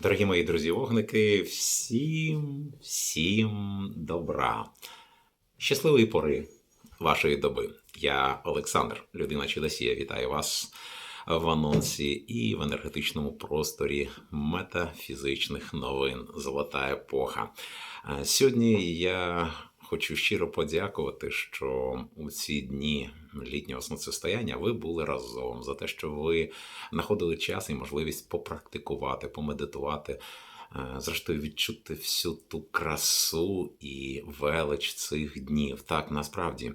Дорогі мої друзі-вогники, всім, всім добра. Щасливої пори вашої доби. Я Олександр, людина Чудосія. Вітаю вас в анонсі і в енергетичному просторі метафізичних новин. Золота епоха. Е, Сьогодні я хочу щиро подякувати, що у ці дні літнього сонцестояння ви були разом за те, що ви знаходили час і можливість попрактикувати, помедитувати. е, Зрештою, відчути всю ту красу і велич цих днів. Так, насправді,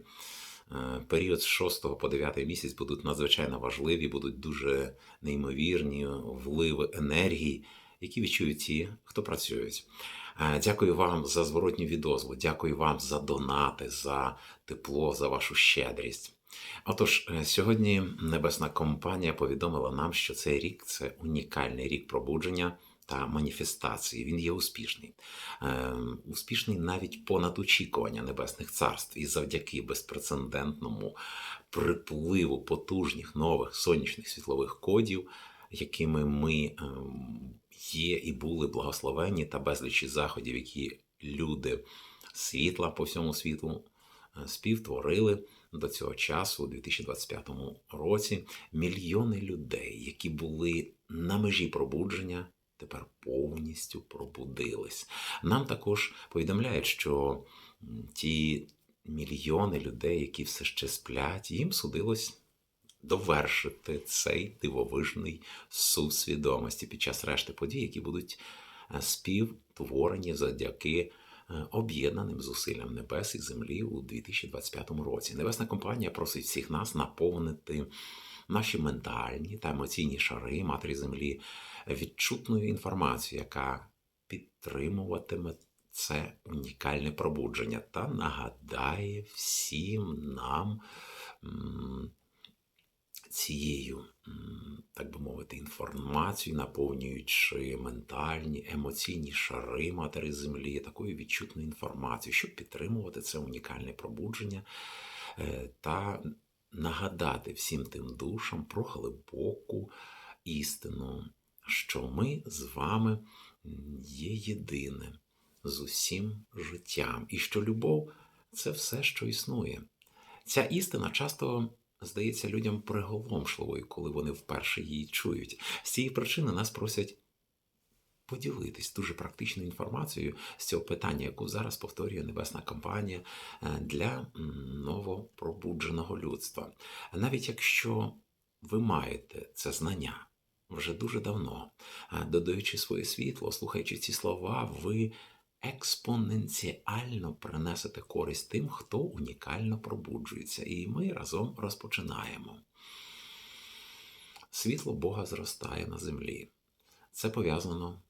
е, період з 6 по 9 місяць будуть надзвичайно важливі, будуть дуже неймовірні вливи енергії, які відчують ті, хто працюють. Е, Дякую вам за зворотню відозву, дякую вам за донати, за тепло, за вашу щедрість. Отож, е, сьогодні Небесна компанія повідомила нам, що цей рік це унікальний рік пробудження та маніфестації. Він є успішний. Е, успішний навіть понад очікування небесних царств. І завдяки безпрецедентному припливу потужних нових сонячних світлових кодів, якими ми ем, є і були благословені, та безлічі заходів, які люди світла по всьому світу е, співтворили до цього часу, у 2025 році, мільйони людей, які були на межі пробудження, тепер повністю пробудились. Нам також повідомляють, що ті мільйони людей, які все ще сплять, їм судилось довершити цей дивовижний суд свідомості під час решти подій, які будуть е, співтворені завдяки е, об'єднаним зусиллям небес і землі у 2025 році. Небесна компанія просить всіх нас наповнити наші ментальні та емоційні шари матері землі відчутною інформацією, яка підтримуватиме це унікальне пробудження та нагадає всім нам цією, так би мовити, інформацією, наповнюючи ментальні, емоційні шари матері землі, такою відчутною інформацією, щоб підтримувати це унікальне пробудження е, та нагадати всім тим душам про глибоку істину, що ми з вами є єдине з усім життям, і що любов це все, що існує. Ця істина часто здається людям приголомшливою, коли вони вперше її чують. З цієї причини нас просять поділитись дуже практичною інформацією з цього питання, яку зараз повторює Небесна компанія е, для новопробудженого людства. Навіть якщо ви маєте це знання вже дуже давно, додаючи своє світло, слухаючи ці слова, ви експоненціально принесете користь тим, хто унікально пробуджується. І ми разом розпочинаємо. Світло Бога зростає на землі. Це пов'язано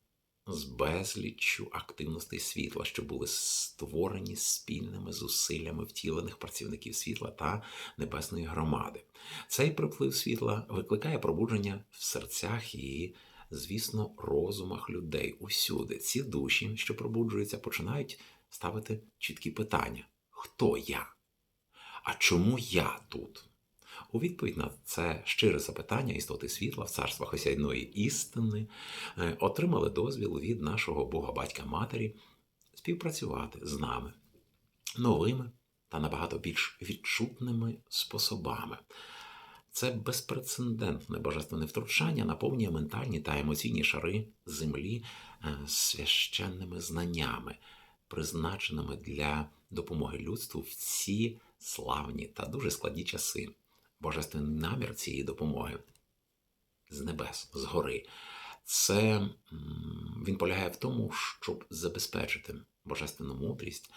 з безліччю активностей світла, що були створені спільними зусиллями втілених працівників світла та небесної громади. Цей приплив світла викликає пробудження в серцях і, звісно, розумах людей усюди. Ці душі, що пробуджуються, починають ставити чіткі питання: хто я? А чому я тут? У відповідь на це щире запитання істоти світла в царствах осяйної істини е, отримали дозвіл від нашого Бога Батька Матері співпрацювати з нами новими та набагато більш відчутними способами. Це безпрецедентне божественне втручання наповнює ментальні та емоційні шари землі е, священними знаннями, призначеними для допомоги людству в ці славні та дуже складні часи. Божественний намір цієї допомоги з небес, з гори. Це він полягає в тому, щоб забезпечити божественну мудрість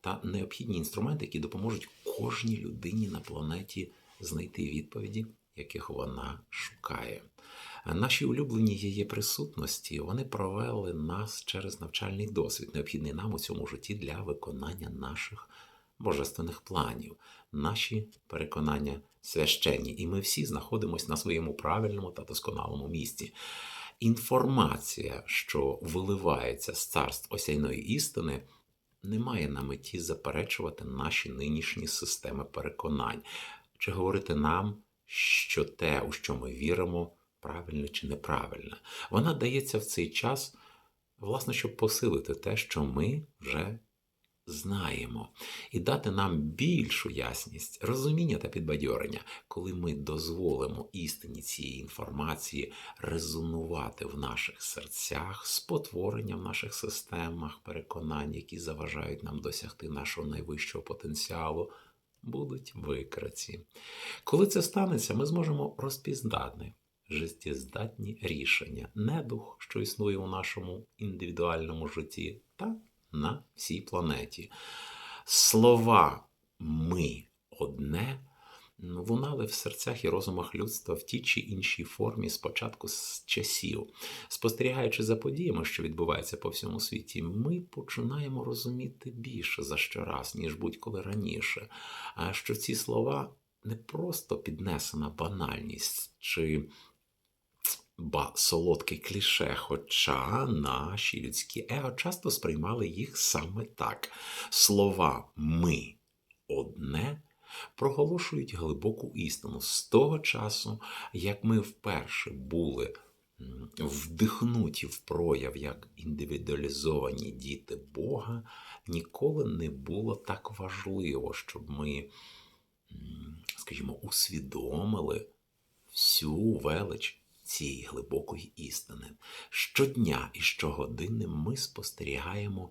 та необхідні інструменти, які допоможуть кожній людині на планеті знайти відповіді, яких вона шукає. Наші улюблені її присутності вони провели нас через навчальний досвід, необхідний нам у цьому житті для виконання наших божественних планів. Наші переконання священні, і ми всі знаходимося на своєму правильному та досконалому місці. Інформація, що виливається з царств осяйної істини, не має на меті заперечувати наші нинішні системи переконань, чи говорити нам, що те, у що ми віримо, правильне чи неправильне. Вона дається в цей час, власне, щоб посилити те, що ми вже знаємо, і дати нам більшу ясність, розуміння та підбадьорення, коли ми дозволимо істині цієї інформації резонувати в наших серцях, спотворення в наших системах, переконань, які заважають нам досягти нашого найвищого потенціалу, будуть викраці. Коли це станеться, ми зможемо розпізнати життєздатні рішення, недух, що існує у нашому індивідуальному житті, та на всій планеті. Слова ми одне лунали в серцях і розумах людства в тій чи іншій формі спочатку з часів. Спостерігаючи за подіями, що відбуваються по всьому світі, ми починаємо розуміти більше за щораз, ніж будь-коли раніше. А що ці слова не просто піднесена банальність чи ба солодке кліше, хоча наші людські его часто сприймали їх саме так. Слова ми одне проголошують глибоку істину з того часу, як ми вперше були вдихнуті в прояв як індивідуалізовані діти Бога, ніколи не було так важливо, щоб ми, скажімо, усвідомили всю велич цієї глибокої істини. Щодня і щогодини ми спостерігаємо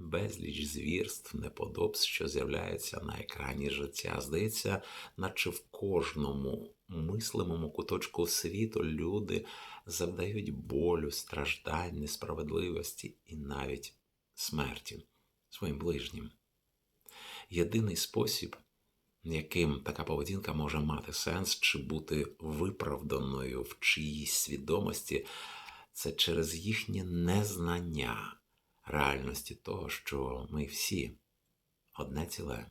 безліч звірств, неподобств, що з'являються на екрані життя. Здається, наче в кожному мислимому куточку світу люди завдають болю, страждань, несправедливості і навіть смерті своїм ближнім. Єдиний спосіб яким така поведінка може мати сенс чи бути виправданою в чиїсь свідомості, це через їхнє незнання реальності того, що ми всі одне ціле.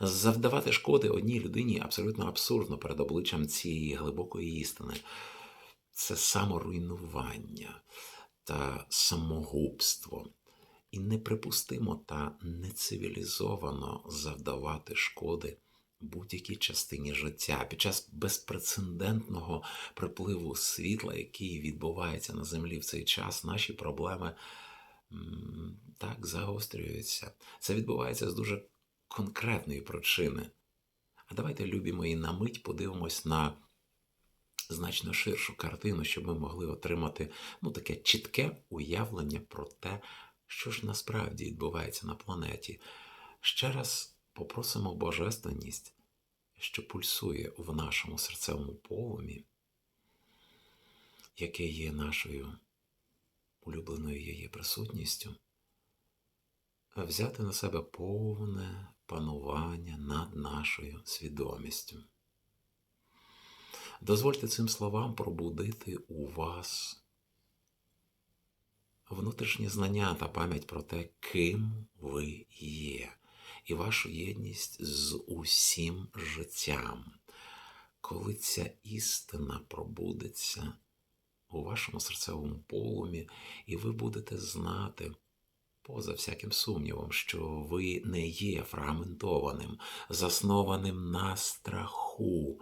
Завдавати шкоди одній людині абсолютно абсурдно перед обличчям цієї глибокої істини. Це саморуйнування та самогубство і неприпустимо та нецивілізовано завдавати шкоди будь-якій частині життя під час безпрецедентного припливу світла, який відбувається на землі в цей час, наші проблеми так загострюються. Це відбувається з дуже конкретної причини. А давайте, любі мої, на мить подивимось на значно ширшу картину, щоб ми могли отримати ну, таке чітке уявлення про те, що ж насправді відбувається на планеті. Ще раз попросимо божественність, що пульсує в нашому серцевому полумі, яке є нашою улюбленою її присутністю, взяти на себе повне панування над нашою свідомістю. Дозвольте цим словам пробудити у вас внутрішнє знання та пам'ять про те, ким ви є, і вашу єдність з усім життям. Коли ця істина пробудеться у вашому серцевому полумі, і ви будете знати, поза всяким сумнівом, що ви не є фрагментованим, заснованим на страху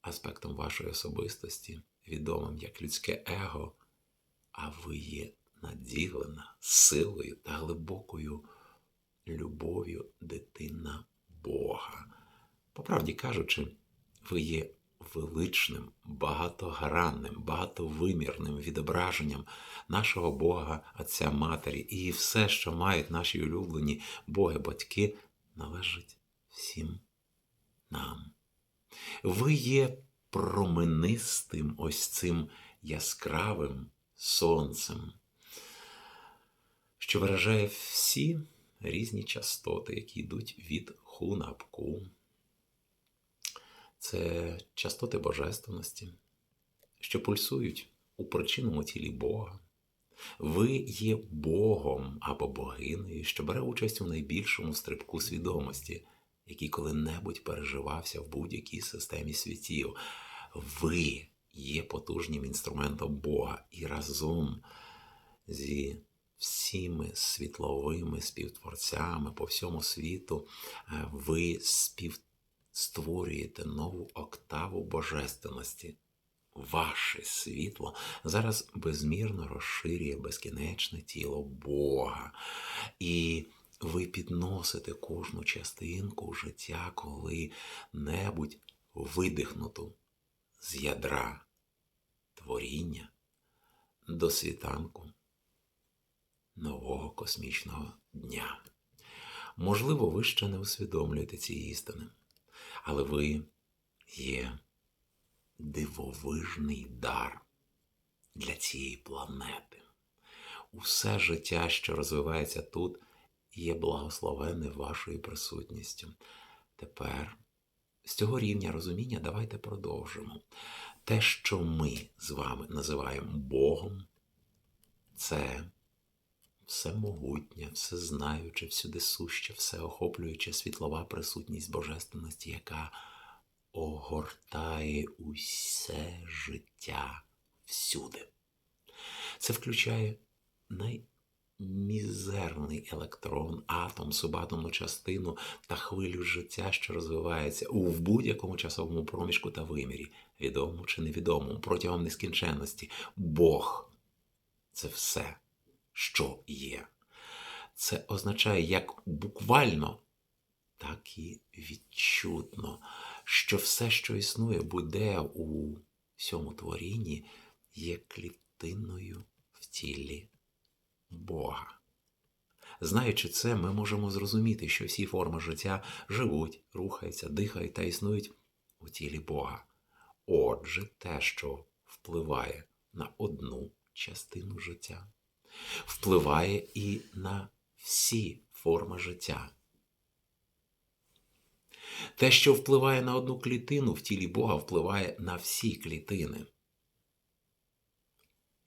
аспектом вашої особистості, відомим як людське его, а ви є наділена силою та глибокою любов'ю дитина Бога. По правді кажучи, ви є величним, багатогранним, багатовимірним відображенням нашого Бога, Отця Матері, і все, що мають наші улюблені Боги-батьки, належить всім нам. Ви є променистим ось цим яскравим сонцем, що виражає всі різні частоти, які йдуть від хунапку. Це частоти божественності, що пульсують у причинному тілі Бога. Ви є Богом або богинею, що бере участь у найбільшому стрибку свідомості, який коли-небудь переживався в будь-якій системі світів. Ви є потужним інструментом Бога і разом зі всіми світловими співтворцями по всьому світу е, ви співстворюєте нову октаву божественності ваше світло зараз безмірно розширює безкінечне тіло Бога. І ви підносите кожну частинку життя коли-небудь видихнуту з ядра творіння до світанку нового космічного дня. Можливо, ви ще не усвідомлюєте ці істини, але ви є дивовижний дар для цієї планети. Усе життя, що розвивається тут, є благословенне вашою присутністю. Тепер з цього рівня розуміння давайте продовжимо. Те, що ми з вами називаємо Богом, це всемогутня, всезнаюча, всюдисуща, всеохоплююча світлова присутність божественності, яка огортає усе життя всюди. Це включає наймізерний електрон, атом, субатомну частину та хвилю життя, що розвивається у в будь-якому часовому проміжку та вимірі, відомому чи невідомому, протягом нескінченності. Бог це все, що є. Це означає як буквально, так і відчутно, що все, що існує, буде у всьому творінні, є клітиною в тілі Бога. Знаючи це, ми можемо зрозуміти, що всі форми життя живуть, рухаються, дихають та існують у тілі Бога. Отже, те, що впливає на одну частину життя, впливає і на всі форми життя. Те, що впливає на одну клітину в тілі Бога, впливає на всі клітини.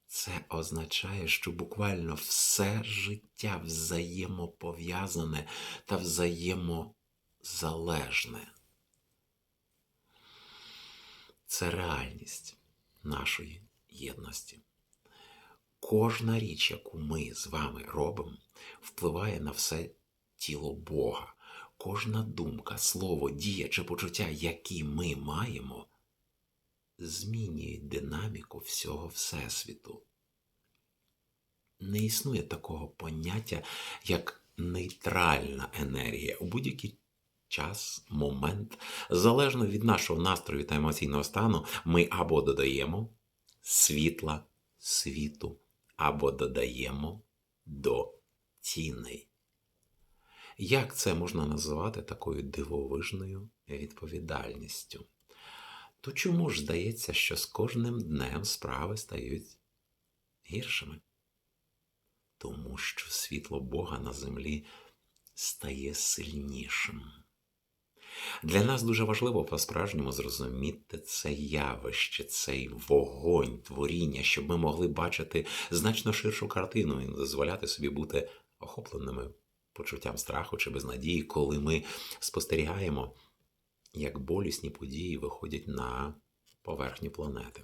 Це означає, що буквально все життя взаємопов'язане та взаємозалежне. Це реальність нашої єдності. Кожна річ, яку ми з вами робимо, впливає на все тіло Бога. Кожна думка, слово, дія чи почуття, які ми маємо, змінюють динаміку всього Всесвіту. Не існує такого поняття, як нейтральна енергія у будь-який час, момент, залежно від нашого настрою та емоційного стану, ми або додаємо світла світу, або додаємо до тіней. Як це можна називати такою дивовижною відповідальністю? То чому ж здається, що з кожним днем справи стають гіршими? Тому що світло Бога на землі стає сильнішим. Для нас дуже важливо по-справжньому зрозуміти це явище, цей вогонь творіння, щоб ми могли бачити значно ширшу картину і не дозволяти собі бути охопленими почуттям страху чи безнадії, коли ми спостерігаємо, як болісні події виходять на поверхню планети.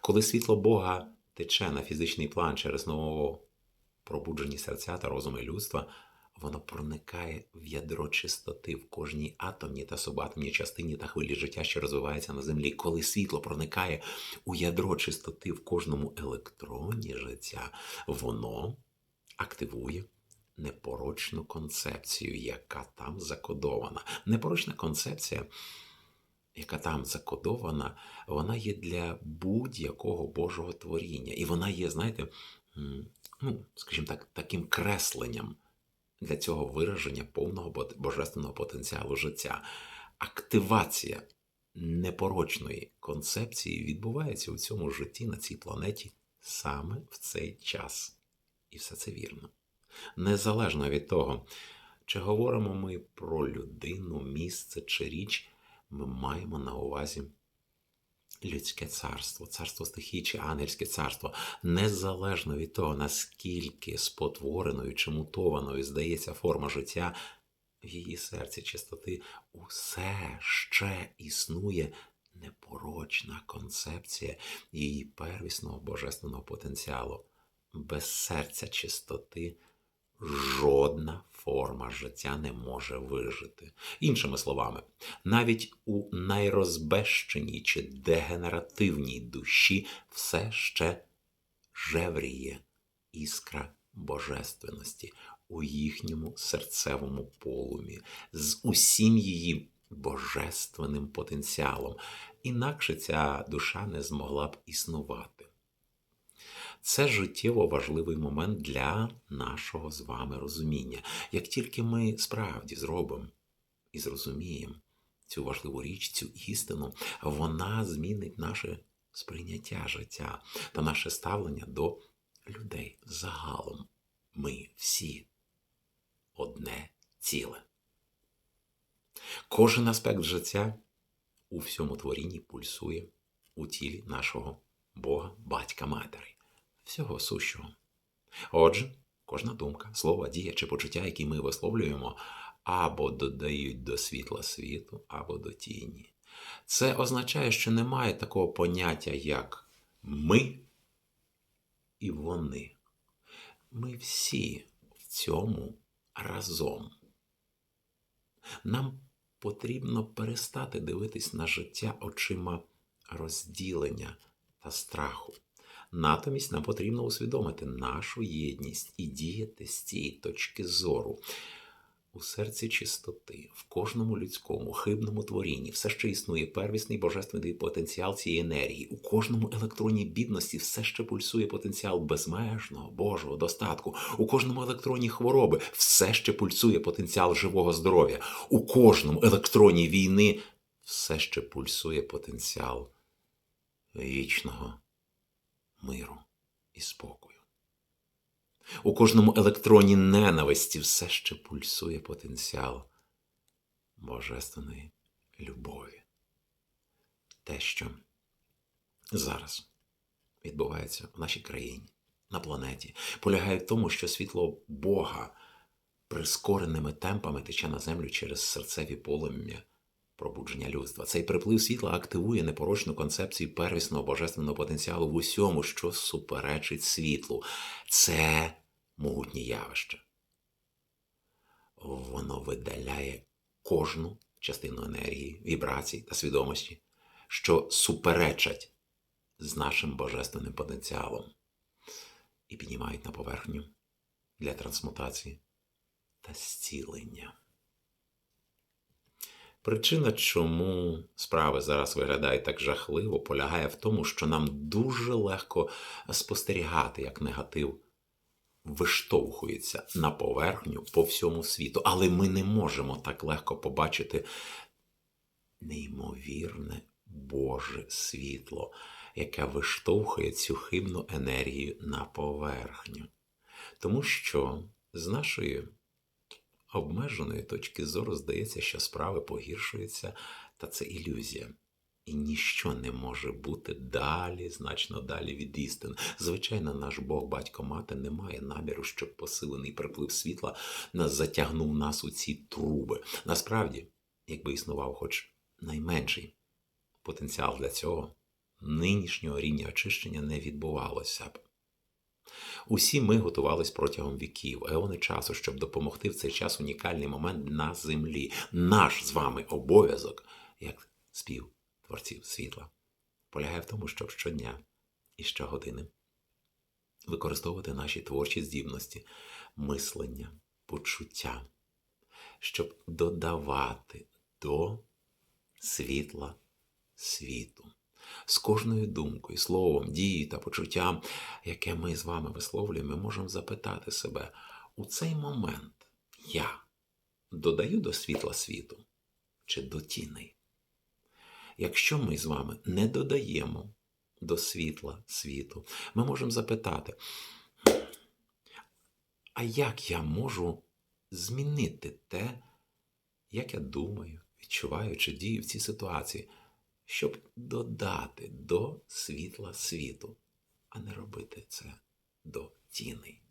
Коли світло Бога тече на фізичний план через нового пробуджені серця та розуми людства, воно проникає в ядро чистоти в кожній атомній та субатомній частині та хвилі життя, що розвивається на землі. Коли світло проникає у ядро чистоти в кожному електроні життя, воно активує непорочну концепцію, яка там закодована. Непорочна концепція. Яка там закодована, вона є для будь-якого Божого творіння. І вона є, знаєте, ну, скажімо так, таким кресленням для цього вираження повного божественного потенціалу життя. Активація непорочної концепції відбувається у цьому житті на цій планеті саме в цей час. І все це вірно. Незалежно від того, чи говоримо ми про людину, місце чи річ, ми маємо на увазі людське царство, царство стихій чи ангельське царство, незалежно від того, наскільки спотвореною чи мутованою здається форма життя, в її серці чистоти усе ще існує непорочна концепція її первісного божественного потенціалу. Без серця чистоти жодна форма життя не може вижити. Іншими словами, навіть у найрозбещеній чи дегенеративній душі все ще жевріє іскра божественності у їхньому серцевому полумі, з усім її божественним потенціалом. Інакше ця душа не змогла б існувати. Це життєво важливий момент для нашого з вами розуміння. Як тільки ми справді зробимо і зрозуміємо цю важливу річ, цю істину, вона змінить наше сприйняття життя та наше ставлення до людей загалом. Ми всі одне ціле. Кожен аспект життя у всьому творінні пульсує у тілі нашого Бога, батька Матері, всього сущого. Отже, кожна думка, слово, дія чи почуття, які ми висловлюємо, або додають до світла світу, або до тіні. Це означає, що немає такого поняття, як ми і вони. Ми всі в цьому разом. Нам потрібно перестати дивитись на життя очима розділення та страху. Натомість нам потрібно усвідомити нашу єдність і діяти з цієї точки зору. У серці чистоти, в кожному людському хибному творінні все ще існує первісний божественний потенціал цієї енергії. У кожному електроні бідності все ще пульсує потенціал безмежного Божого достатку. У кожному електроні хвороби все ще пульсує потенціал живого здоров'я. У кожному електроні війни все ще пульсує потенціал вічного миру і спокою. У кожному електроні ненависті все ще пульсує потенціал божественної любові. Те, що зараз відбувається в нашій країні, на планеті, полягає в тому, що світло Бога прискореними темпами тече на землю через серцеві полум'я пробудження людства. Цей приплив світла активує непорочну концепцію первісного божественного потенціалу в усьому, що суперечить світлу. Це могутнє явище. Воно видаляє кожну частину енергії, вібрацій та свідомості, що суперечать з нашим божественним потенціалом і піднімають на поверхню для трансмутації та зцілення. Причина, чому справи зараз виглядають так жахливо, полягає в тому, що нам дуже легко спостерігати, як негатив виштовхується на поверхню по всьому світу, але ми не можемо так легко побачити неймовірне Боже світло, яке виштовхує цю хибну енергію на поверхню. Тому що з нашої обмеженої точки зору здається, що справи погіршуються, та це ілюзія. І ніщо не може бути далі, значно далі від істин. Звичайно, наш Бог, батько мати, не має наміру, щоб посилений приплив світла нас затягнув нас у ці труби. Насправді, якби існував хоч найменший потенціал для цього, нинішнього рівня очищення не відбувалося б. Усі ми готувались протягом віків, еони часу, щоб допомогти в цей час унікальний момент на землі. Наш з вами обов'язок, як спів творців світла, полягає в тому, щоб щодня і щогодини використовувати наші творчі здібності, мислення, почуття, щоб додавати до світла світу. З кожною думкою, словом, дією та почуттям, яке ми з вами висловлюємо, ми можемо запитати себе, у цей момент я додаю до світла світу чи до тіней? Якщо ми з вами не додаємо до світла світу, ми можемо запитати, а як я можу змінити те, як я думаю, відчуваю чи дію в цій ситуації, щоб додати до світла світу, а не робити це до тіней?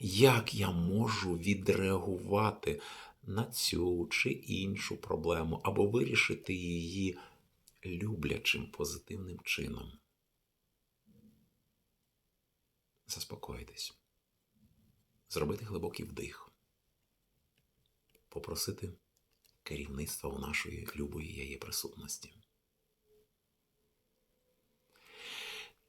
Як я можу відреагувати на цю чи іншу проблему або вирішити її люблячим позитивним чином? Заспокойтесь. зробити глибокий вдих, попросити керівництва у нашої любої її присутності.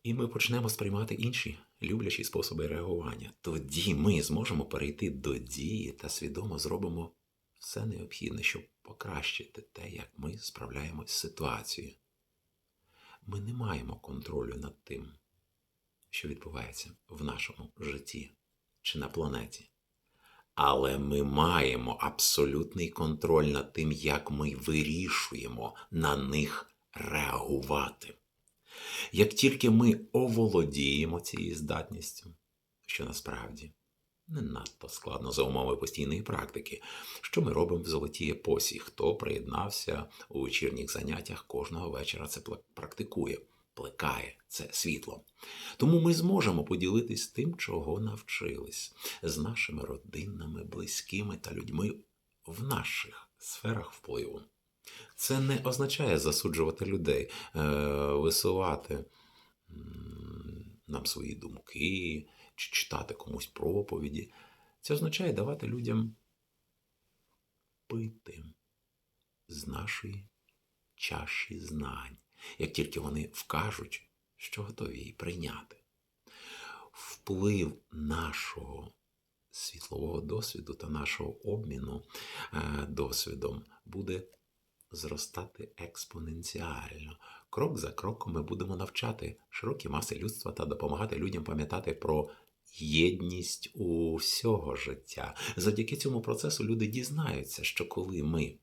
І ми почнемо сприймати інші люблячі способи реагування. Тоді ми зможемо перейти до дії та свідомо зробимо все необхідне, щоб покращити те, як ми справляємось з ситуацією. Ми не маємо контролю над тим, що відбувається в нашому житті чи на планеті. Але ми маємо абсолютний контроль над тим, як ми вирішуємо на них реагувати. Як тільки ми оволодіємо цією здатністю, що насправді не надто складно за умови постійної практики, що ми робимо в золотій епосі, хто приєднався у вечірніх заняттях кожного вечора це практикує, плекає це світло. Тому ми зможемо поділитись тим, чого навчились з нашими родинами, близькими та людьми в наших сферах впливу. Це не означає засуджувати людей, е, висувати нам свої думки чи читати комусь проповіді. Це означає давати людям пити з нашої чаші знань, як тільки вони вкажуть, що готові її прийняти. Вплив нашого світлового досвіду та нашого обміну е, досвідом буде зростати експоненціально. Крок за кроком ми будемо навчати широкі маси людства та допомагати людям пам'ятати про єдність усього життя. Завдяки цьому процесу люди дізнаються, що коли ми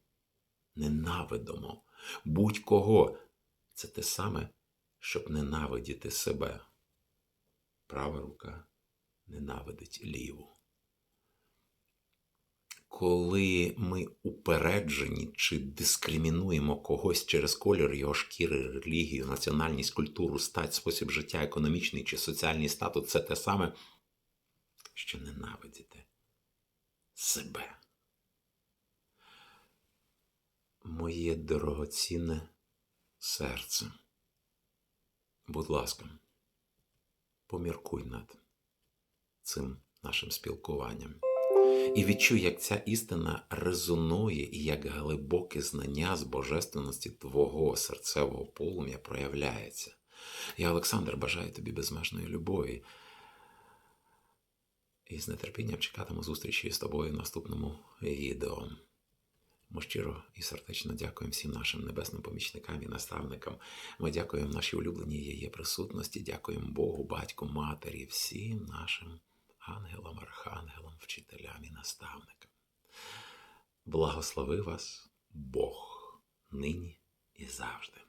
ненавидимо будь-кого, це те саме, щоб ненавидіти себе. Права рука ненавидить ліву коли ми упереджені чи дискримінуємо когось через колір його шкіри, релігію, національність, культуру, стать, спосіб життя, економічний чи соціальний статус, це те саме, що ненавидіти себе. Моє дорогоцінне серце. Будь ласка, поміркуй над цим нашим спілкуванням. І відчуй, як ця істина резонує і як глибоке знання з божественності твого серцевого полум'я проявляється. Я, Олександр, бажаю тобі безмежної любові. І з нетерпінням чекатиму зустрічі з тобою в наступному відео. Ми щиро і сердечно дякуємо всім нашим небесним помічникам і наставникам. Ми дякуємо нашій улюбленій її присутності, дякуємо Богу, батьку, матері, всім нашим ангелам, архангелам, вчителям і наставникам. Благослови вас Бог нині і завжди.